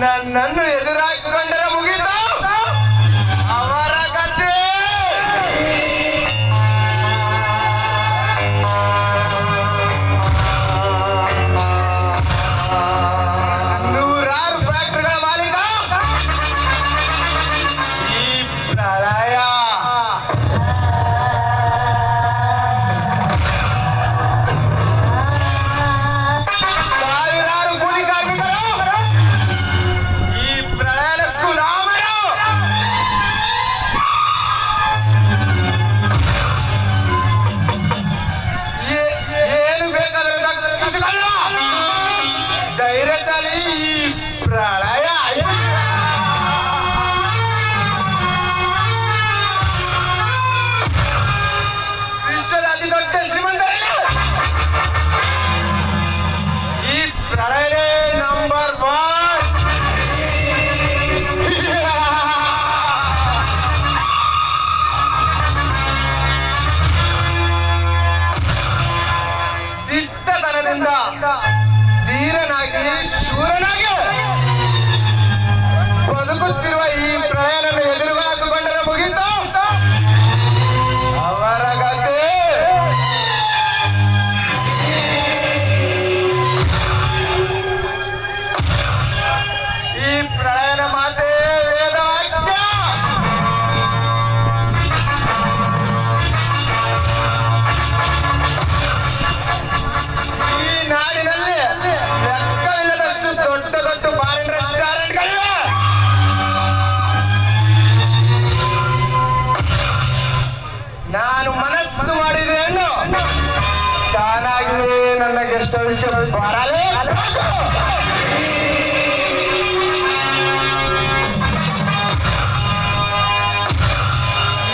ನನ್ನನ್ನು ಎದುರಾಕಿಕೊಂಡರೆ ಮುಗಿತು झाली प्राळाया ಧೀರನಾಗಿ ಶೂರನಾಗಿ ಬದುಕುತ್ತಿರುವ ಈ ಪ್ರಯಾಣನ ನನ್ನ ಗೆಸ್ಟ್ ಹೌಸ್ ಬರಲೇ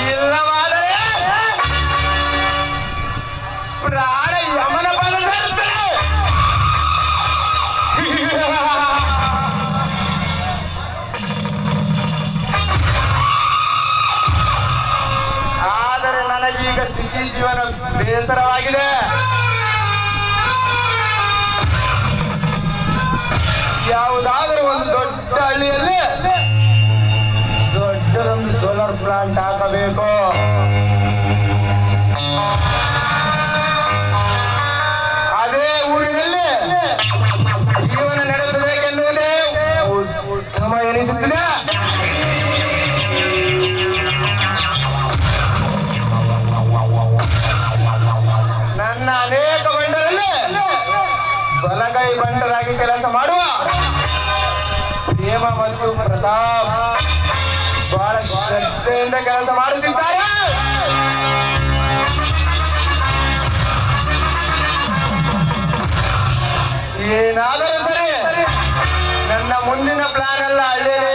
ಇಲ್ಲವಾದರೆ ಯಾವುದಾದರೂ ಒಂದು ದೊಡ್ಡ ಹಳ್ಳಿಯಲ್ಲಿ ದೊಡ್ಡದೊಂದು ಸೋಲಾರ್ ಪ್ಲಾಂಟ್ ಹಾಕಬೇಕು. ಕೆಲಸ ಮಾಡುವ. ಪ್ರೇಮ ಮತ್ತು ಪ್ರತಾಪ್ ಬಹಳ ಶ್ರದ್ಧೆಯಿಂದ ಕೆಲಸ ಮಾಡುತ್ತಿದ್ದಾರೆ. ಏನಾದರೂ ಸರಿ, ನನ್ನ ಮುಂದಿನ ಪ್ಲಾನ್ ಎಲ್ಲ ಹಳ್ಳಿಯೇ ಮಾಡಿದರೆ ಆಯ್ತು